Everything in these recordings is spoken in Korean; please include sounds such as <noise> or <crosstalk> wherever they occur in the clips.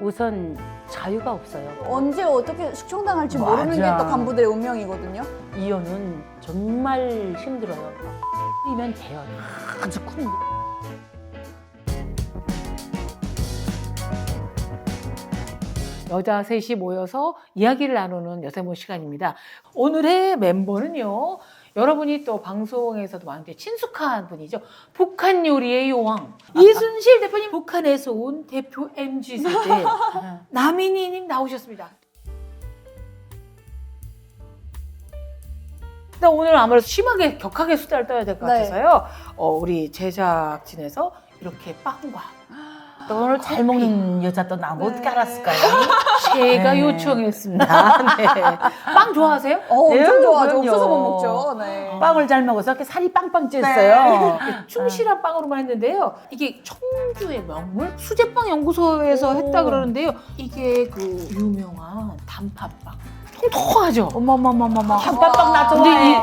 우선 자유가 없어요. 언제 어떻게 숙청당할지. 모르는 게또 간부들의 운명이거든요. 이혼은 정말 힘들어요. 이면 돼요. 아주 큰. 여자 셋이 모여서 이야기를 나누는 여세모 시간입니다. 오늘의 멤버는요. 여러분이 또 방송에서도 많은데 친숙한 분이죠. 북한 요리의 요왕. 이순실 대표님 북한에서 온 대표 MG <laughs> 세대 <laughs> 남인희님 나오셨습니다. 근데 오늘 아무래도 심하게 격하게 수다를 떠야 될 것 네. 같아서요. 어, 우리 제작진에서 이렇게 빵과 또 오늘 잘. 먹는 여자 또거 네. 어떻게 알았을까요? 제가 네. 요청했습니다. 네. 빵 좋아하세요? 어, 엄청 네, 좋아하죠. 그럼요. 없어서 못 먹죠. 네. 빵을 잘 먹어서 이렇게 살이 빵빵 네. 쪘어요. <laughs> 충실한 빵으로만 했는데요. 이게 청주의 명물 수제빵 연구소에서 오. 했다 그러는데요. 이게 그 유명한 단팥빵. 통통하죠. 어머머머머머. 와, 한팥빵 나 좋아해.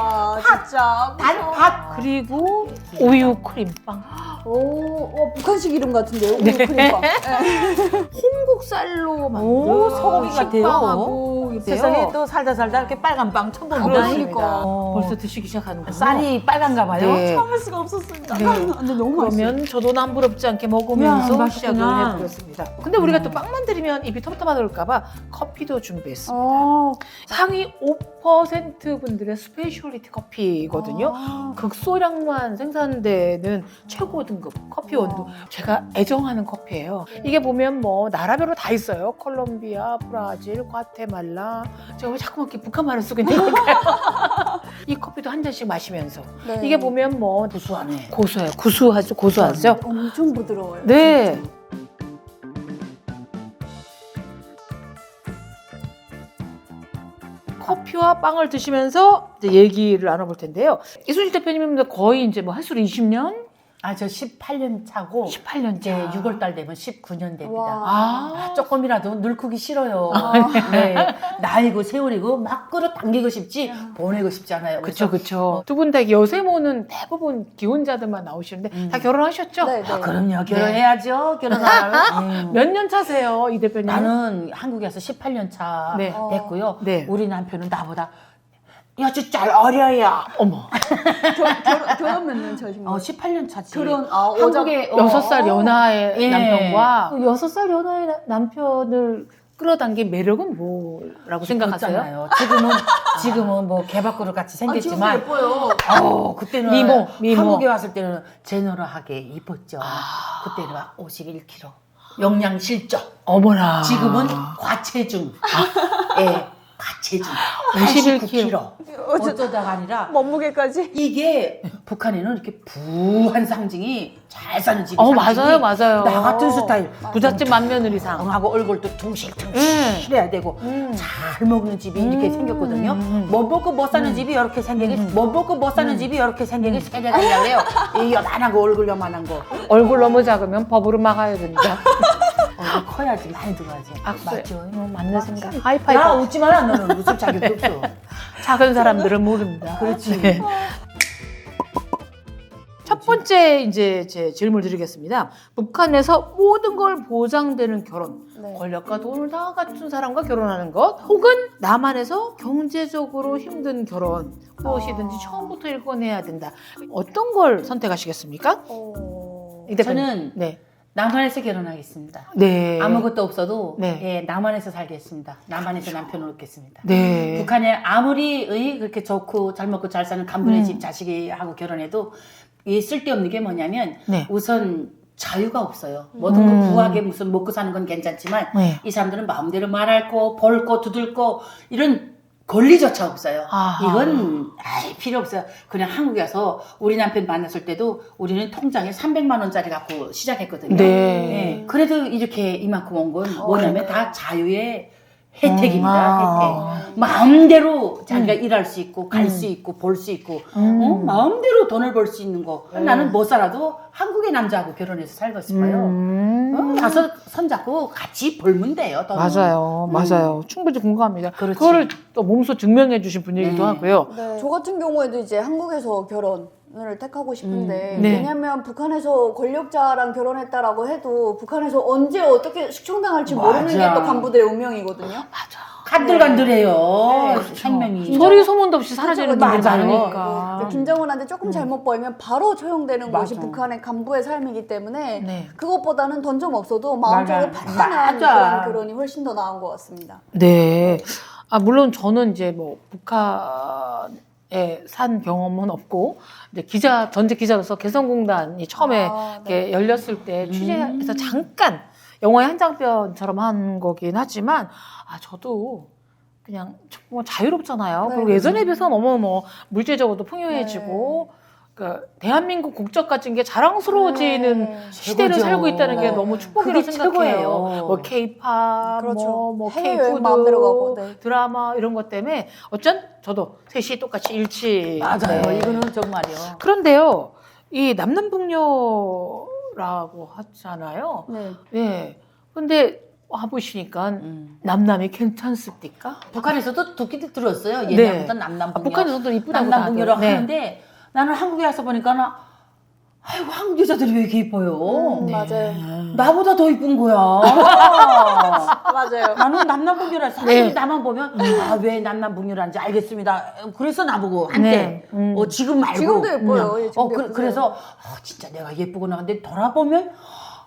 진짜. 단 팥. 그리고 우유 크림빵. 오, 어, 북한식 이름 같은데요? 네. 크림빵. 네. <laughs> 홍국살로 만든 오, 소고기 같아요. 식빵하고 이래요. 세상에 또 살다 살다 이렇게 빨간 빵 처음. 그러니까. 어. 벌써 드시기 시작하는군요. 쌀이 빨간가 봐요. 네. 참을 수가 없었습니다. 네. 근데 너무 맛있어요. 그러면 저도 남부럽지 않게 먹으면서 야, 시작을 맛있구나. 해보겠습니다. 근데 우리가 음. 또 빵만 드리면 입이 텁텁하다볼까봐 커피도 준비했습니다. 어, 상위 5% 분들의 스페셜리티 커피거든요. 아. 극소량만 생산되는 최고 등급 커피 원두. 제가 애정하는 커피예요. 이게 보면 뭐 나라별로 다 있어요. 콜롬비아, 브라질, 과테말라. 제가 왜 자꾸 이렇게 북한 말을 쓰고 있는 걸까요? <laughs> 이 커피도 한 잔씩 마시면서 네. 이게 보면 뭐 구수하네. 고소해요. 구수하죠. 고소하죠. 엄청 부드러워요. 네. 진짜. 커피와 빵을 드시면서 이제 얘기를 나눠볼 텐데요. 이순실 대표님은 거의 이제 뭐 횟수로 20년, 아, 저 18년 차고 18년째. 이제 6월 달 되면 19년 됩니다. 와. 아, 아, 조금이라도 늙기 싫어요. 아. 네. 나이고 세월이고 막 끌어당기고 싶지 보내고 싶지 않아요. 그쵸, 그쵸. 두분다 여세모는 대부분 기혼자들만 나오시는데 음. 다 결혼하셨죠? 네, 네. 아, 그럼요. 결혼해야죠. 결혼하면. <laughs> 음. 몇년 차세요, 이 대표님? 나는 한국에서 18년 차 네. 어. 됐고요. 네. 우리 남편은 나보다 여주 잘 어려요. 어머. <laughs> 결, 결혼, 결혼 몇년 차신 어, 거예요? 18년 차지. 결혼, 아, 한국에 어, 여섯 살 연하의 예. 남편과 그 여섯 살 연하의 나- 남편을 끌어당긴 매력은 뭐라고 생각하세요? 지금은 <laughs> 지금은 뭐 개밥그릇 같이 아, 지금 생겼지만 예뻐요. 어, 그때는 미모, 미모. 한국에 왔을 때는 제너럴하게 이뻤죠. 아. 그때는 막 51kg. 영양 실적. 어머나. 지금은 과체중. 예, 과체중. 51kg. 89kg. 어쩌다가 아니라 몸무게까지. 이게 북한에는 이렇게 부한 상징이 잘 사는 집이 어, 맞아요, 맞아요. 나 같은 스타일. 부잣집 만며느리상. 하고 얼굴도 음. 둥실둥실해야 되고 음. 잘 먹는 집이 이렇게 음. 생겼거든요. 음. 못 먹고 못 사는 집이 이렇게 생기기, 음. 못 먹고 못 사는 집이 이렇게 생기기 세대가 있냐고요. 이 요만한 거 얼굴 요만한 거. 얼굴 너무 작으면 법으로 막아야 됩니다. <laughs> 얼굴 커야지 많이 들어가지. 악수. 맞죠? 어, 맞는 생각. 야 하이파이브. 웃지 마라 너는 웃을 자격이 없어. <laughs> 작은 사람들은 모릅니다. 그렇지. 네. 첫 번째 이제 제 질문 드리겠습니다. 북한에서 모든 걸 보장되는 결혼, 네. 권력과 돈을 다 갖춘 사람과 결혼하는 것, 혹은 남한에서 경제적으로 힘든 결혼, 무엇이든지 아. 처음부터 일궈내야 된다. 어떤 걸 선택하시겠습니까? 어... 이 대표님. 저는 네, 남한에서 결혼하겠습니다. 네, 아무것도 없어도 네. 예, 남한에서 살겠습니다. 남한에서 남편을 얻겠습니다. 네, 북한에 아무리 의 그렇게 좋고 잘 먹고 잘 사는 간부네 음. 집 자식이 하고 결혼해도 이 쓸데없는 게 뭐냐면 네, 우선 자유가 없어요. 모든 음. 거 부하게 무슨 먹고 사는 건 괜찮지만 네. 이 사람들은 마음대로 말할 거, 볼 거, 두들 거 이런 권리조차 없어요. 아하. 이건 아예 필요 없어요. 그냥 한국에 와서 우리 남편 만났을 때도 우리는 통장에 300만 원짜리 갖고 시작했거든요. 네. 예, 그래도 이렇게 이만큼 온 건 뭐냐면 어. 다 자유의 혜택입니다. 아. 혜택. 마음대로 자기가 음. 일할 수 있고 갈 음. 수 있고 볼 수 있고 음. 어? 마음대로 돈을 벌 수 있는 거. 음. 나는 못 살아도 한국의 남자하고 결혼해서 살고 싶어요. 음. 어, 가서 손잡고 같이 벌면 돼요. 돈은. 맞아요, 음. 맞아요. 충분히 공감합니다. 그렇지. 그거를 또 몸소 증명해 주신 분이기도 네. 하고요. 네. 저 같은 경우에도 이제 한국에서 결혼 을 택하고 싶은데 음. 네. 왜냐면 북한에서 권력자랑 결혼했다라고 해도 북한에서 언제 어떻게 숙청당할지 모르는 게 맞아. 또 간부들의 운명이거든요. 맞아. 간들간들해요. 네, 그렇죠. 생명이. 소리 소문도 없이 사라지는 맞아요. 많으니까. 뭐 김정은한테 조금 잘못 보이면 바로 처형되는 것이 맞아. 북한의 간부의 삶이기 때문에 네. 그것보다는 돈 좀 없어도 마음적으로 맞아. 편안한 맞아. 그런 결혼이 훨씬 더 나은 것 같습니다. 네. 아, 물론 저는 이제 뭐 북한 에산 경험은 없고 이제 기자 전직 기자로서 개성공단이 처음에 아, 네. 이렇게 열렸을 때 취재해서 음. 잠깐 영화의 한 장면처럼 한 거긴 하지만 아 저도 그냥 뭐 자유롭잖아요. 네. 그리고 예전에 비해서 너무 뭐 물질적으로도 풍요해지고 그러니까 대한민국 국적 가진 게 자랑스러워지는 네. 시대를 최고죠. 살고 있다는 게 네. 너무 축복이라고 그게 생각해요. 최고예요. 뭐 케이팝, 그렇죠. 뭐, 뭐 케이푸드, 마음대로 가고, 네. 드라마 이런 것 때문에 어쩐 저도 셋이 똑같이 일치. 맞아요. 네. 이거는 정말요. 그런데요, 이 남남 북녀라고 하잖아요. 네. 예. 근데 와보시니까 음. 남남이 괜찮습니까? 북한에서도 듣기도 들었어요. 네. 옛날부터 아, 남남 북녀. 북한에서도 이쁘다고 남남 북녀라고 다들. 네. 하는데 나는 한국에 와서 보니까 나 아이고 한국 여자들이 왜 이렇게 이뻐요? 음, 맞아요. 나보다 더 이쁜 거야. 맞아요. 나는 남남북녀라 사람들이 네. 나만 보면 아 왜 남남북녀라는지 알겠습니다. 그래서 나보고 한때 네. 음. 어, 지금 말고 지금도 예뻐요. 음. 예, 지금도 어, 그, 예쁘세요. 그래서 어, 진짜 내가 예쁘구나. 근데 돌아보면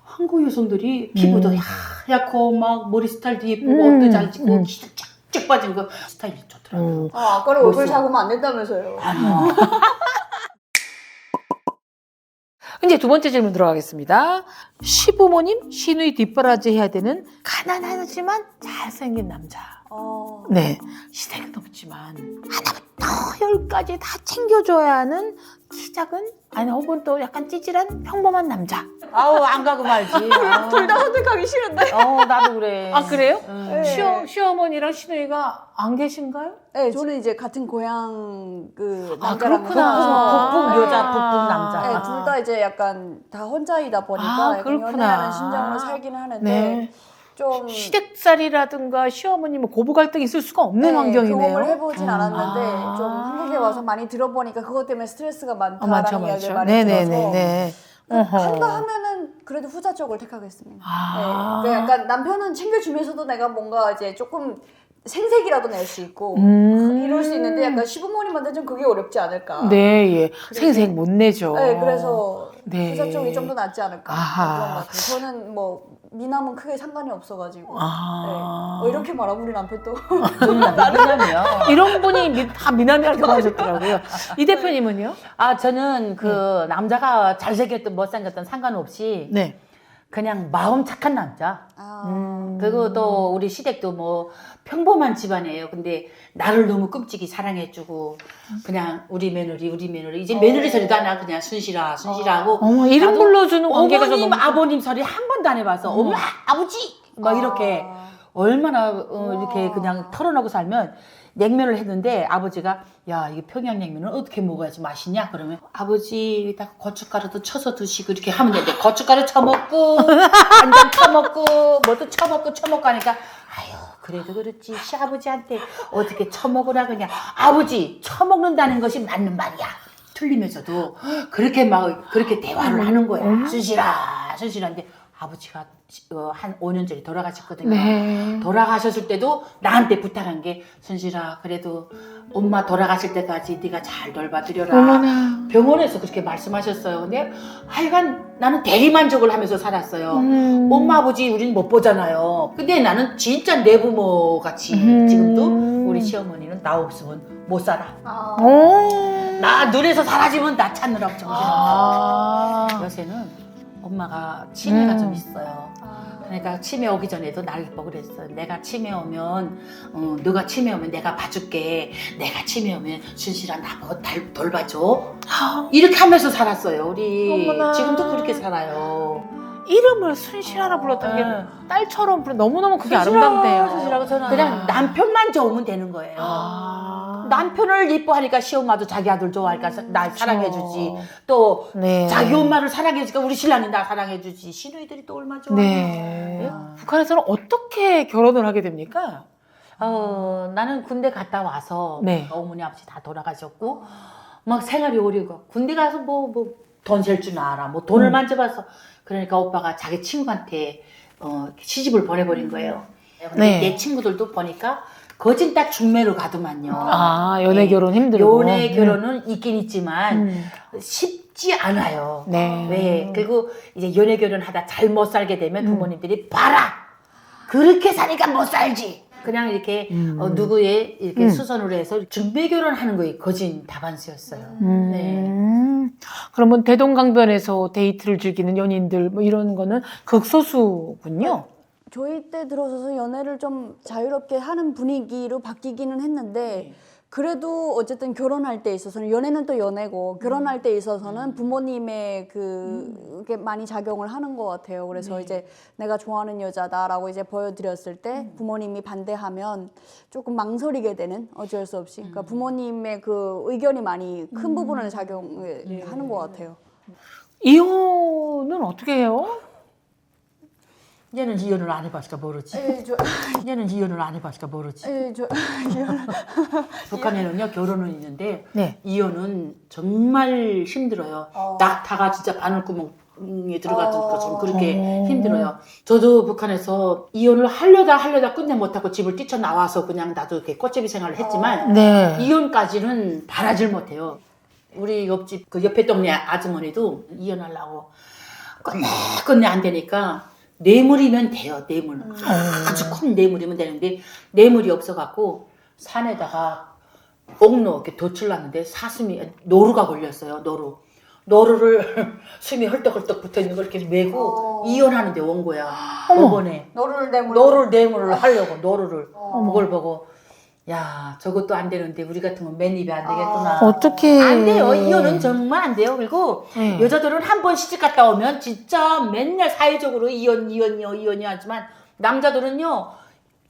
한국 여성들이 피부도 음. 하얗고 막 머리 스타일도 예쁘고 음. 옷도 잘 음. 키도 쫙쫙 빠진 거 스타일이 좋더라고요. 음. 아, 아까는 얼굴 벌써. 작으면 안 된다면서요. 아니요. <laughs> 이제 두 번째 질문 들어가겠습니다. 시부모님 시누이 뒷바라지 해야 되는 가난하지만 잘생긴 남자. 어, 네. 시댁은 없지만 하나부터 열까지 다 챙겨줘야 하는 키 작은 아니 혹은 또 약간 찌질한 평범한 남자. 아우 안 가고 말지. <laughs> 둘 다 선택하기 싫은데. 어 나도 그래. 아 그래요? 음. 네. 시어 시어머니랑 시누이가 안 계신가요? 네, 저는 이제 같은 고향 그 아, 남자랑 그렇구나. 북북 아. 여자 북북 남자. 네, 둘 다 이제 약간 다 혼자이다 보니까 아, 그렇구나. 연애하는 심정으로 살긴 하는데 네. 좀 시댁살이라든가 시어머니 뭐 고부 갈등이 있을 수가 없는 네, 환경이네요. 경험을 해보진 음. 않았는데 아. 좀 한국에 와서 많이 들어보니까 그것 때문에 스트레스가 아, 많다라는 많죠, 이야기를 많죠. 많이 들어서 네네네네. 어허. 한다 하면은 그래도 후자 쪽을 택하겠습니다. 아. 네, 그 약간 남편은 챙겨주면서도 내가 뭔가 이제 조금 생색이라도 낼 수 있고 음. 이럴 수 있는데 약간 시부모님한테 좀 그게 어렵지 않을까. 네, 예. 생색 못 내죠. 네, 그래서 네. 후자 쪽이 좀 더 낫지 않을까 아하. 그런 것 같아요. 저는 뭐 미남은 크게 상관이 없어가지고. 아. 네. 어, 이렇게 말하면 우리 남편 또 왜냐면 <laughs> 이런 분이 미, 다 미남이랑 결혼하셨더라고요. 이 대표님은요? 아 저는 그 남자가 잘생겼든 못생겼든 상관없이 네. 그냥 마음 착한 남자. 아, 음. 그리고 또 우리 시댁도 뭐 평범한 집안이에요. 근데 나를 너무 끔찍이 사랑해주고 그냥 우리 며느리 우리 며느리 이제 어. 며느리 소리도 안 하고 그냥 순실아 순실하고 어머, 이름 나도 불러주는 관계가 좀 어머님 너무- 아버님 소리 한 번도 안 해봐서. 엄마 아버지 막 이렇게 아. 얼마나 어, 이렇게. 그냥 털어놓고 살면 냉면을 했는데 아버지가 야 이게 평양냉면은 어떻게 먹어야지 맛있냐? 그러면 아버지 다 고춧가루도 쳐서 드시고 이렇게 하면 되는데 고춧가루 쳐먹고 <laughs> 간장 쳐먹고 뭐도 쳐먹고 쳐먹고 하니까 아유 그래도 그렇지. 시아버지한테 어떻게 쳐먹으라 그냥 아버지 쳐먹는다는 것이 맞는 말이야. 틀리면서도 그렇게 막 그렇게 대화를 하는 거야. 순실아 순실한데 아버지가 어, 한 5년 전에 돌아가셨거든요. 네. 돌아가셨을 때도 나한테 부탁한 게 순실아 그래도 엄마 돌아가실 때까지 네가 잘 돌봐드려라. 어머나. 병원에서 그렇게 말씀하셨어요. 근데 하여간 나는 대리만족을 하면서 살았어요. 음. 엄마 아버지 우리는 못 보잖아요. 근데 나는 진짜 내 부모 같이 음. 지금도 우리 시어머니는 나 없으면 못 살아. 아. 어. 나 눈에서 사라지면 나 찾느라고 정신없어. 아. 요새는 엄마가 치매가 음. 좀 있어요. 아. 그러니까 치매 오기 전에도 나를 보고 그랬어. 내가 치매 오면, 어, 너가 치매 오면 내가 봐줄게. 내가 치매 오면 순실아 나 뭐 돌봐줘. 아. 이렇게 하면서 살았어요. 우리 어머나. 지금도 그렇게 살아요. 이름을 순실하라 불렀던 게 네. 딸처럼 부르 너무너무 그게 순실아. 순실하고 저는 아. 그냥 남편만 좋으면 되는 거예요. 아. 남편을 이뻐하니까 시엄마도 자기 아들 좋아하니까 사- 날 사랑해주지. 또 네. 자기 엄마를 사랑해주니까 우리 신랑이 나 사랑해주지. 시누이들이 또 얼마나 좋아해. 네. 아. 북한에서는 어떻게 결혼을 하게 됩니까? 어, 나는 군대 갔다 와서 네. 어머니 아버지 다 돌아가셨고 막 생활이 어려워. 군대 가서 뭐뭐 돈 셀 줄 알아. 뭐 돈을 음. 만져봐서 그러니까 오빠가 자기 친구한테 어, 시집을 보내버린 거예요. 근데 네. 내 친구들도 보니까 거진 다 중매로 가더만요. 아 연애 네. 결혼 힘들고. 연애 결혼은 있긴 있지만 음. 쉽지 않아요. 네. 네. 그리고 이제 연애 결혼하다 잘 못 살게 되면 음. 부모님들이 봐라 그렇게 사니까 못 살지. 그냥 이렇게 음. 어, 누구의 이렇게 음. 수선으로 해서 중매 결혼하는 거에 거진 다반수였어요. 음. 네. 그러면 대동강변에서 데이트를 즐기는 연인들 뭐 이런 거는 극소수군요. 저희 때 들어서서 연애를 좀 자유롭게 하는 분위기로 바뀌기는 했는데 그래도 어쨌든 결혼할 때 있어서는 연애는 또 연애고 결혼할 때 있어서는 부모님의 그게 많이 작용을 하는 것 같아요. 그래서 이제 내가 좋아하는 여자다라고 이제 보여드렸을 때 부모님이 반대하면 조금 망설이게 되는 어쩔 수 없이. 그러니까 부모님의 그 의견이 많이 큰 부분을 작용하는 것 같아요. 이혼은 어떻게 해요? 얘는 이혼을 안 해봤으니까 모르지. 예, 저, <laughs> 얘는 이혼을 안 해봤으니까 모르지. 예, 저, <laughs> 북한에는요 결혼은 있는데 네. 이혼은 정말 힘들어요. 어. 낙타가 진짜 바늘구멍에 들어갔던 어. 것처럼 그렇게 어. 힘들어요. 저도 북한에서 이혼을 하려다 하려다 끝내 못하고 집을 뛰쳐나와서 그냥 나도 이렇게 꽃제비 생활을 했지만 네. 이혼까지는 바라질 못해요. 우리 옆집 그 옆에 동네 아주머니도 이혼하려고 끝내 끝내 안 되니까 뇌물이면 돼요. 뇌물 아주 큰 뇌물이면 되는데 뇌물이 없어갖고 산에다가 옥로 이렇게 도출났는데 사슴이 노루가 걸렸어요. 노루 노루를 <laughs> 숨이 헐떡헐떡 붙어 있는 걸 이렇게 메고 어. 이혼하는데 온 거야. 법원에 너를 내물 노루를 뇌물을 하려고 노루를 어. 그걸 보고 야 저것도 안 되는데 우리 같은 건 맨 입에 안 되겠구나. 아. 어떻게 안 돼요. 이혼은 정말 안 돼요. 그리고 네. 여자들은 한 번 시집 갔다 오면 진짜 맨날 사회적으로 이혼, 이혼이요, 이혼이 하지만 남자들은요,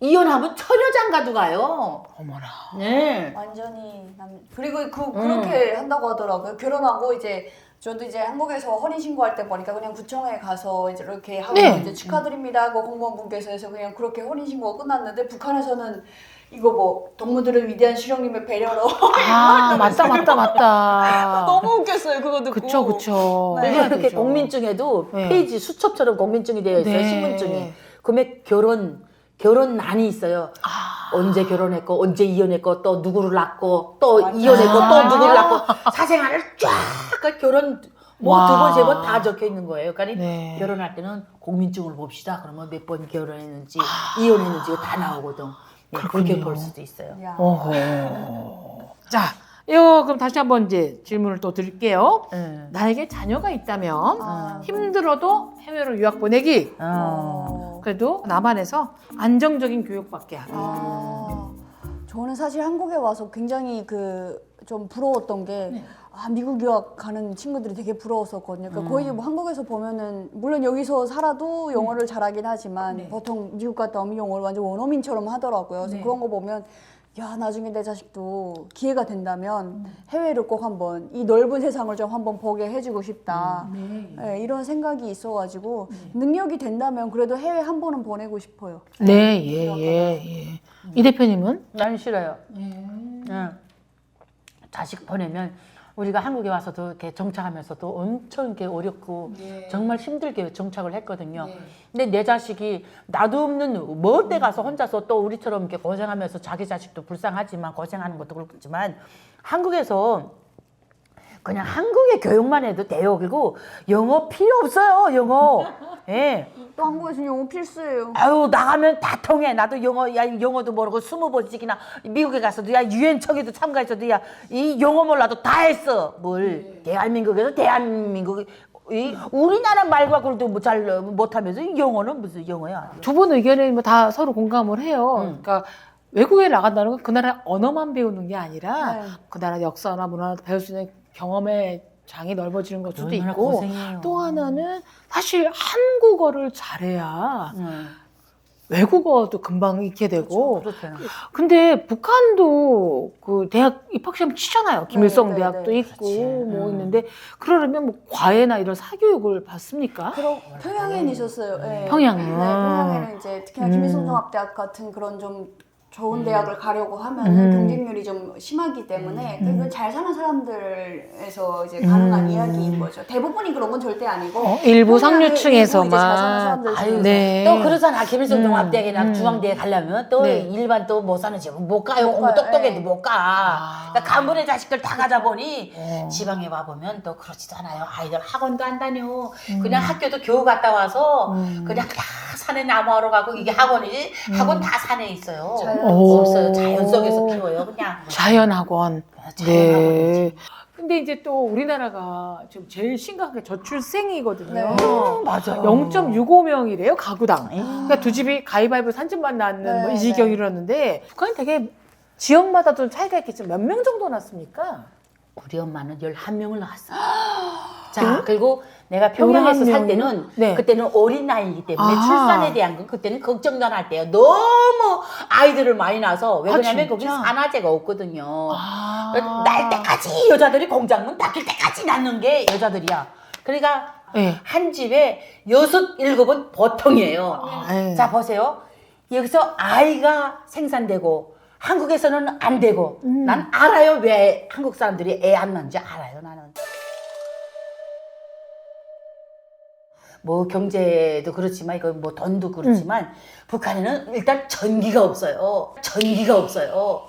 이혼하면 처녀장가도 가요. 어머나. 네. 완전히 남 그리고 그 음. 그렇게 한다고 하더라고요. 결혼하고 이제 저도 이제 한국에서 혼인 신고할 때 보니까 그냥 구청에 가서 이제 이렇게 하고 네. 이제 축하드립니다 하고 공무원분께서 해서 그냥 그렇게 혼인 신고가 끝났는데 북한에서는 이거 뭐 동무들을 위대한 실령님의 배려로 아 <laughs> 맞다 맞다 맞다. <laughs> 너무 웃겼어요 그거 듣고. 그쵸 그쵸. 네. 그리고 해야 이렇게 되죠. 공민증에도 네. 페이지 수첩처럼 공민증이 되어 있어요. 네. 신분증이. 그러면 결혼, 결혼난이 있어요. 아. 언제 결혼했고, 언제 이혼했고, 또 누구를 낳고, 또 맞아. 이혼했고, 또 아. 누구를 낳고, 사생활을 쫙, 그 결혼, 뭐 와. 두 번, 세 번 다 적혀 있는 거예요. 그러니까 네. 결혼할 때는 공민증을 봅시다. 그러면 몇 번 결혼했는지, 아. 이혼했는지 다 나오거든. 네, 그렇게. 볼 수도 있어요. 야. 어허. <laughs> 자, 이거 그럼 다시 한번 이제 질문을 또 드릴게요. 응. 나에게 자녀가 있다면 아. 힘들어도 해외로 유학 보내기. 어. 어. 그래도 남한에서 안정적인 교육받게 하기. 아, 저는 사실 한국에 와서 굉장히 그 좀 부러웠던 게 네. 아, 미국 유학 가는 친구들이 되게 부러웠었거든요. 그러니까 거의 음. 뭐 한국에서 보면은 물론 여기서 살아도 영어를 잘하긴 하지만 네. 보통 미국 갔다 오면 영어를 완전 원어민처럼 하더라고요. 그래서 네. 그런 거 보면 야 나중에 내 자식도 기회가 된다면 해외를 꼭 한번 이 넓은 세상을 좀 한번 보게 해주고 싶다. 네. 네, 이런 생각이 있어가지고 능력이 된다면 그래도 해외 한 번은 보내고 싶어요. 네, 예, 예, 예. 이 대표님은? 난 싫어요. 응. 자식 보내면 우리가 한국에 와서도 이렇게 정착하면서도 엄청 이렇게 어렵고 정말 힘들게 정착을 했거든요. 근데 내 자식이 나도 없는 먼데 가서 혼자서 또 우리처럼 이렇게 고생하면서 자기 자식도 불쌍하지만 고생하는 것도 그렇지만 한국에서 그냥 한국의 교육만 해도 돼요. 그리고 영어 필요 없어요. 영어. <laughs> 예. 또 한국에서는 영어 필수예요. 아유 나가면 다 통해 나도 영어 야 영어도 모르고 스무 번씩이나 미국에 가서도 야 유엔 척에도 참가했어도 야 이 영어 몰라도 다 했어 뭘 대한민국에서 대한민국 이 우리나라 말과 그래도 뭐 잘 못하면서 이 영어는 무슨 영어야 두 분 의견에 뭐 다 서로 공감을 해요. 음. 그러니까 외국에 나간다는 건 그 나라 언어만 배우는 게 아니라 네. 그 나라 역사나 문화를 배울 수 있는 경험의 장이 넓어질 것 수도 있고 고생해요. 또 하나는 사실 한국어를 잘해야 응. 외국어도 금방 익게 되고 그렇잖아 근데 북한도 그 대학 입학 시험 치잖아요. 김일성 네, 대학도 네, 있고 그렇지. 뭐 음. 있는데 그러려면 뭐 과외나 이런 사교육을 받습니까? 그럼 평양에는 있었어요. 네. 평양에. 네, 평양에는 이제 특히나 음. 김일성 종합대학 같은 그런 좀 좋은 대학을 가려고 하면 음. 은 경쟁률이 좀 심하기 때문에 그건 잘 사는 사람들에서 이제 가능한 음. 이야기인 거죠. 대부분이 그런 건 절대 아니고 어, 일부 이제 잘 사는 상류층에서만. 사람들 아유, 중에서 네. 또 그러잖아. 김일성 음, 종합대학이나 음. 중앙대에 가려면 또 네. 일반 또 못 사는 집은 못 가요. 못 공부 가요. 똑똑해도 예. 못 가. 아. 그러니까 간부네 자식들 다 가다 보니 어. 지방에 와 보면 또 그렇지도 않아요. 아이들 학원도 안 다녀. 음. 그냥 학교도 겨우 갔다 와서 음. 그냥 다 산에 나무하러 가고 이게 학원이지. 학원 다 산에 있어요. 오. 없어요. 자연 속에서 키워요. 그냥. 자연학원. 자연학원이지. 네. 근데 이제 또 우리나라가 지금 제일 심각한 게 저출생이거든요. 네. 음, 맞아. 0.65명이래요 가구당. 에이. 그러니까 두 집이 가위바위보 산 집만 낳는 네, 뭐이 지경이었는데 북한이 되게 지역마다 좀 차이가 있겠지만 몇 명 정도 났습니까? 우리 엄마는 11명을 낳았어. 자, 그리고 내가 평양에서 11 살? 때는 네. 그때는 어린 나이이기 때문에 아. 출산에 대한 건 그때는 걱정도 안 할 때요. 너무 아이들을 많이 낳아서 왜 아, 그러냐면 거기 진짜? 산화제가 없거든요. 아. 날 때까지 여자들이 공장문 닫힐 때까지 낳는 게 여자들이야. 그러니까 네. 한 집에 여섯 일곱은 보통이에요. 아, 네. 자 보세요. 여기서 아이가 생산되고 한국에서는 안 되고 음. 난 알아요 왜 한국 사람들이 애 안 낳는지 알아요 나는. 뭐 경제도 그렇지만 이거 뭐 돈도 그렇지만 북한에는 일단 전기가 없어요. 전기가 없어요.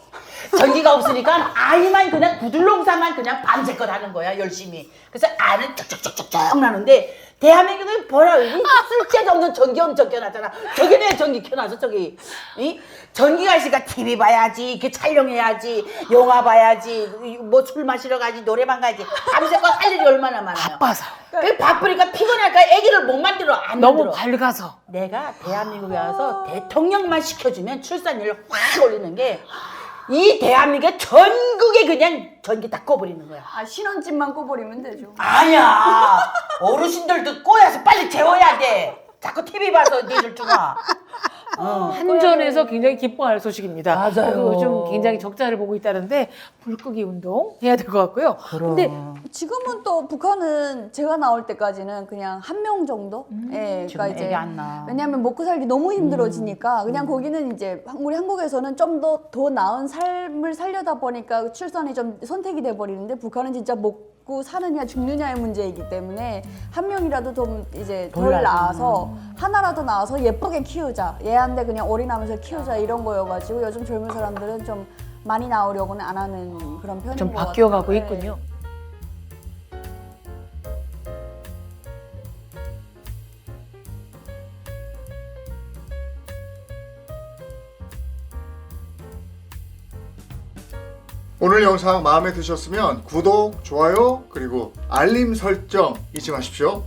전기가 없으니까 아이만 그냥 구들농사만 그냥 밤새껏 하는 거야 열심히. 그래서 아는 쩍쩍쩍쩍쩍 나는데 대한민국은 뭐라 이 쓸데도 없는 전기 엄청 켜놨잖아. 저기는 왜 전기 켜놔서 저기 이 전기가 있으니까 TV 봐야지, 이렇게 촬영해야지, 영화 봐야지, 뭐 술 마시러 가지, 노래방 가지. 밤새껏 할 일이 얼마나 많아요. 바빠서 그 바쁘니까 피곤하니까 애기를 못 만들어 안 너무 만들어. 밝아서 내가 대한민국에 와서 대통령만 시켜주면 출산율을 확 올리는 게 이 대한민국의 전국에 그냥 전기 다 꺼버리는 거야. 아 신혼집만 꿔버리면 되죠. 아니야. 어르신들도 꼬여서 빨리 재워야 돼. 자꾸 TV 봐서 니들 중아. 어. 한전에서 굉장히 기뻐할 소식입니다. 맞아요. 어, 요즘 굉장히 적자를 보고 있다는데 불 끄기 운동 해야 될 것 같고요. 근데 지금은 또 북한은 제가 나올 때까지는 그냥 한 명 정도. 예, 지금 그러니까 애기 안 낳아. 왜냐하면 먹고 살기 너무 힘들어지니까 그냥 거기는 이제 한- 우리 한국에서는 좀 더 더 나은 삶을 살려다 보니까 출산이 좀 선택이 돼 버리는데 북한은 진짜 먹 고 사느냐 죽느냐의 문제이기 때문에 한 명이라도 좀 이제 덜 몰라요. 나와서 하나라도 나와서 예쁘게 키우자 얘한테 그냥 어린하면서 키우자 이런 거여가지고 요즘 젊은 사람들은 좀 많이 나오려고는 안 하는 그런 편인 좀것 바뀌어가고 같아요. 네. 있군요. 오늘 영상 마음에 드셨으면 구독, 좋아요, 그리고 알림 설정 잊지 마십시오.